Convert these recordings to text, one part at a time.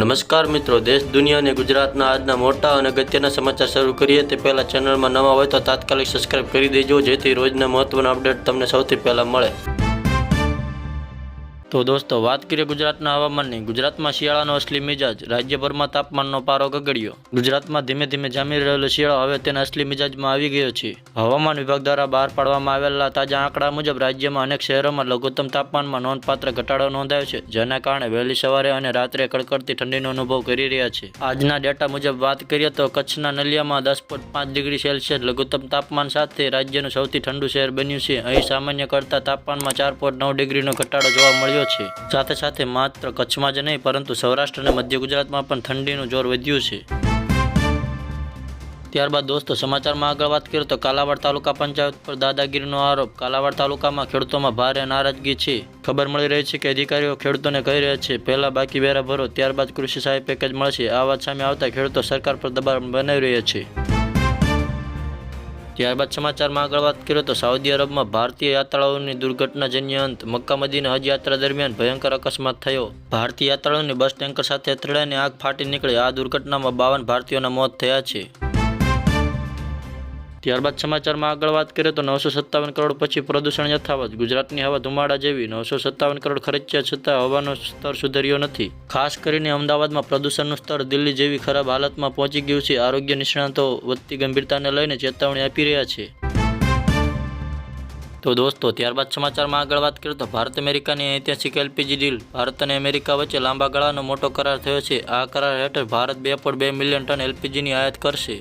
નમસ્કાર મિત્રો, દેશ, દુનિયા અને ગુજરાતના આજના મોટા અને અગત્યના સમાચાર શરૂ કરીએ તે પહેલાં ચેનલમાં નવા હોય તો તાત્કાલિક સબસ્ક્રાઇબ કરી દેજો, જેથી રોજના મહત્વના અપડેટ તમને સૌથી પહેલાં મળે. તો દોસ્તો, વાત કરીએ ગુજરાતના હવામાનની. ગુજરાતમાં શિયાળાનો અસલી મિજાજ, રાજ્યભરમાં તાપમાનનો પારો ગગડ્યો. ગુજરાતમાં ધીમે ધીમે જામી રહેલો શિયાળો હવે તેના અસલી મિજાજમાં આવી ગયો છે. હવામાન વિભાગ દ્વારા બહાર પાડવામાં આવેલા તાજા આંકડા મુજબ રાજ્યમાં અનેક શહેરોમાં લઘુત્તમ તાપમાનમાં નોંધપાત્ર ઘટાડો નોંધાયો છે, જેના કારણે વહેલી સવારે અને રાત્રે કડકડતી ઠંડીનો અનુભવ કરી રહ્યા છે. આજના ડેટા મુજબ વાત કરીએ તો કચ્છના નલિયામાં દસ પાંચ ડિગ્રી સેલ્સિયસ લઘુત્તમ તાપમાન સાથે રાજ્યનું સૌથી ઠંડુ શહેર બન્યું છે. અહીં સામાન્ય કરતાં તાપમાનમાં ચાર નવ ડિગ્રીનો ઘટાડો જોવા મળ્યો છે. સાથે સાથે માત્ર કચ્છમાં જ નહીં, પરંતુ સૌરાષ્ટ્ર અને મધ્ય ગુજરાતમાં પણ ઠંડીનું જોર વધ્યું છે. ત્યારબાદ દોસ્તો, સમાચારમાં આગળ વાત કરીએ તો કાલાવાડ તાલુકા પંચાયત પર દાદાગીરીનો આરોપ. કાલાવાડ તાલુકામાં ખેડૂતોમાં ભારે નારાજગી છે. ખબર મળી રહી છે કે અધિકારીઓ ખેડૂતોને કહી રહ્યા છે, પહેલા બાકી વેરા ભરો, ત્યારબાદ કૃષિ સહાય પેકેજ મળશે. આ વાત સામે આવતા ખેડૂતો સરકાર પર દબાણ બનાવી રહ્યા છે. ત્યારબાદ સમાચારમાં આગળ વાત કરીએ તો સાઉદી અરબમાં ભારતીય યાત્રાળુઓની દુર્ઘટનાજન્ય અંત મક્કા મદીના હજ યાત્રા દરમિયાન ભયંકર અકસ્માત થયો. ભારતીય યાત્રાળુઓની બસ ટેન્કર સાથે અથડાઈને આગ ફાટી નીકળી. આ દુર્ઘટનામાં બાવન ભારતીયોના મોત થયા છે. ત્યારબાદ સમાચારમાં આગળ વાત કરીએ તો નવસો સત્તાવન કરોડ પછી પ્રદૂષણ યથાવત. ગુજરાતની હવા ધુમાડા જેવી નવસો સત્તાવન કરોડ ખર્ચ્યા છતાં હવાનો સ્તર સુધર્યો નથી. ખાસ કરીને અમદાવાદમાં પ્રદૂષણનું સ્તર દિલ્હી જેવી ખરાબ હાલતમાં પહોંચી ગયું છે. આરોગ્ય નિષ્ણાતો વધતી ગંભીરતાને લઈને ચેતવણી આપી રહ્યા છે. તો દોસ્તો, ત્યારબાદ સમાચારમાં આગળ વાત કરીએ તો ભારત અમેરિકાની ઐતિહાસિક એલપીજી ડીલ. ભારત અને અમેરિકા વચ્ચે લાંબા ગાળાનો મોટો કરાર થયો છે. આ કરાર હેઠળ ભારત બે મિલિયન ટન એલપીજીની આયાત કરશે.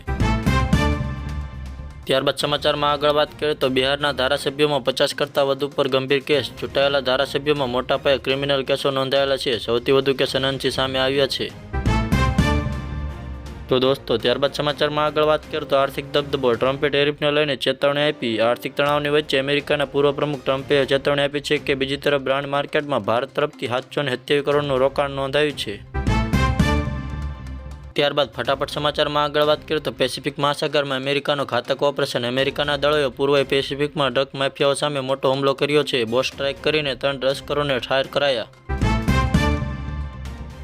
ત્યારબાદ સમાચારમાં આગળ વાત કરીએ તો બિહારના ધારાસભ્યોમાં પચાસ કરતાં વધુ પર ગંભીર કેસ ચૂંટાયેલા ધારાસભ્યોમાં મોટા પાયે ક્રિમિનલ કેસો નોંધાયેલા છે. સૌથી વધુ કેસ અનંતસિંહ સામે આવ્યા છે. તો દોસ્તો, ત્યારબાદ સમાચારમાં આગળ વાત કરીએ તો આર્થિક દબદબો. ટ્રમ્પે ટેરિફને લઈને ચેતવણી આપી. આર્થિક તણાવની વચ્ચે અમેરિકાના પૂર્વ પ્રમુખ ટ્રમ્પે ચેતવણી આપી છે કે બીજી તરફ બ્રાન્ડ માર્કેટમાં ભારત તરફથી સાતસો ને કરોડનું રોકાણ નોંધાયું છે. ત્યારબાદ ફટાફટ સમાચારમાં આગળ વાત કરીએ તો પેસિફિક મહાસાગરમાં અમેરિકાનો ઘાતક ઓપરેશન. અમેરિકાના દળોએ પૂર્વ પેસિફિકમાં ડ્રગ માફિયાઓ સામે મોટો હુમલો કર્યો છે. બોસ સ્ટ્રાઇક કરીને ત્રણ તસ્કરોને ઠાર કરાયા.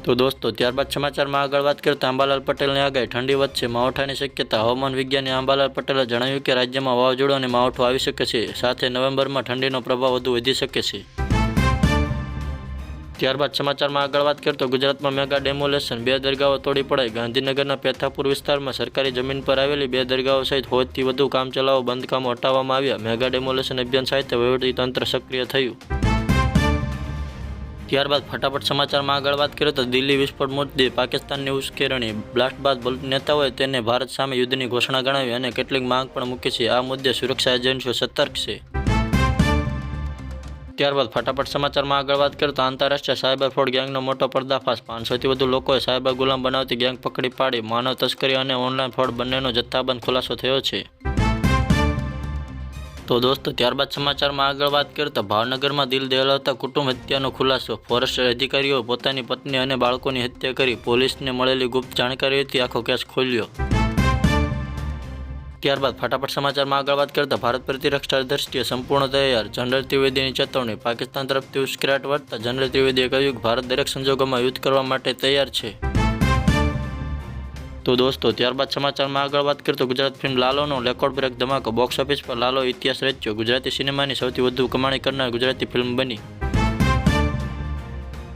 તો દોસ્તો, ત્યારબાદ સમાચારમાં આગળ વાત કરીએ તો આંબાલાલ પટેલની આગાહી. ઠંડી વધશે, માવઠાની શક્યતા. હવામાન વિજ્ઞાની આંબાલાલ પટેલે જણાવ્યું કે રાજ્યમાં વાવાઝોડું અને માવઠું આવી શકે છે. સાથે નવેમ્બરમાં ઠંડીનો પ્રભાવ વધુ વધી શકે છે. ત્યારબાદ સમાચારમાં આગળ વાત કરીએ તો ગુજરાતમાં મેગા ડેમોલેશન, બે દરગાહો તોડી પડાઈ. ગાંધીનગરના પેથાપુર વિસ્તારમાં સરકારી જમીન પર આવેલી બે દરગાહો સહિત હોજથી વધુ કામચલાઓ બંધકામો હટાવવામાં આવ્યા. મેગા ડેમોલેશન અભિયાન સાથે તંત્ર સક્રિય થયું. ત્યારબાદ ફટાફટ સમાચારમાં આગળ વાત કરીએ તો દિલ્હી વિસ્ફોટ મુદ્દે પાકિસ્તાનની ઉશ્કેરણી. બ્લાસ્ટ બાદ નેતાઓએ તેને ભારત સામે યુદ્ધની ઘોષણા ગણાવી અને કેટલીક માંગ પણ મૂકી છે. આ મુદ્દે સુરક્ષા એજન્સીઓ સતર્ક છે. ત્યારબાદ ફટાફટ સમાચારમાં આગળ વાત કરીએ તો આંતરરાષ્ટ્રીય સાયબર ફ્રોડ ગેંગનો મોટો પર્દાફાશ. પાંચસોથી વધુ લોકોએ સાયબર ગુલામ બનાવતી ગેંગ પકડી પાડી. માનવ તસ્કરી અને ઓનલાઈન ફ્રોડ બંનેનો જથ્થાબંધ ખુલાસો થયો છે. તો દોસ્તો, ત્યારબાદ સમાચારમાં આગળ વાત કરીએ તો ભાવનગરમાં દિલ દહેલાવતા કુટુંબ હત્યાનો ખુલાસો. ફોરેસ્ટ અધિકારીઓ પોતાની પત્ની અને બાળકોની હત્યા કરી પોલીસને મળેલી ગુપ્ત જાણકારીઓથી આખો કેસ ખોલ્યો. ત્યારબાદ ફટાફટ સમાચારમાં આગળ વાત કરતા ભારત પ્રતિરક્ષા દ્રષ્ટિએ સંપૂર્ણ તૈયાર જનરલ ત્રિવેદીની ચેતવણી પાકિસ્તાન તરફથી ઉશ્કેરાટ વર્તા જનરલ ત્રિવેદીએ કહ્યું કે ભારત દરેક સંજોગોમાં યુદ્ધ કરવા માટે તૈયાર છે. તો દોસ્તો, ત્યારબાદ સમાચારમાં આગળ વાત કરીએ તો ગુજરાત ફિલ્મ લાલોનો રેકોર્ડ બ્રેક ધમાકો. બોક્સ ઓફિસ પર લાલો ઇતિહાસ રચ્યો. ગુજરાતી સિનેમાની સૌથી વધુ કમાણી કરનાર ગુજરાતી ફિલ્મ બની.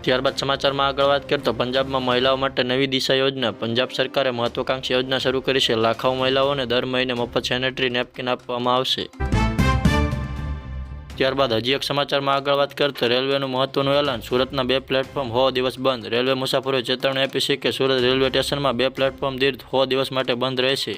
ત્યારબાદ સમાચારમાં આગળ વાત કરીએ તો પંજાબમાં મહિલાઓ માટે નવી દિશા યોજના. પંજાબ સરકારે મહત્વાકાંક્ષી યોજના શરૂ કરી છે. લાખો મહિલાઓને દર મહિને મફત સેનેટરી નેપકિન આપવામાં આવશે. ત્યારબાદ હજી એક સમાચારમાં આગળ વાત કરતા રેલવેનું મહત્વનું એલાન. સુરતના બે પ્લેટફોર્મ હો દિવસ બંધ. રેલવે મુસાફરોએ ચેતવણી આપી છે કે સુરત રેલવે સ્ટેશનમાં બે પ્લેટફોર્મ દીર્ઘ હો દિવસ માટે બંધ રહેશે.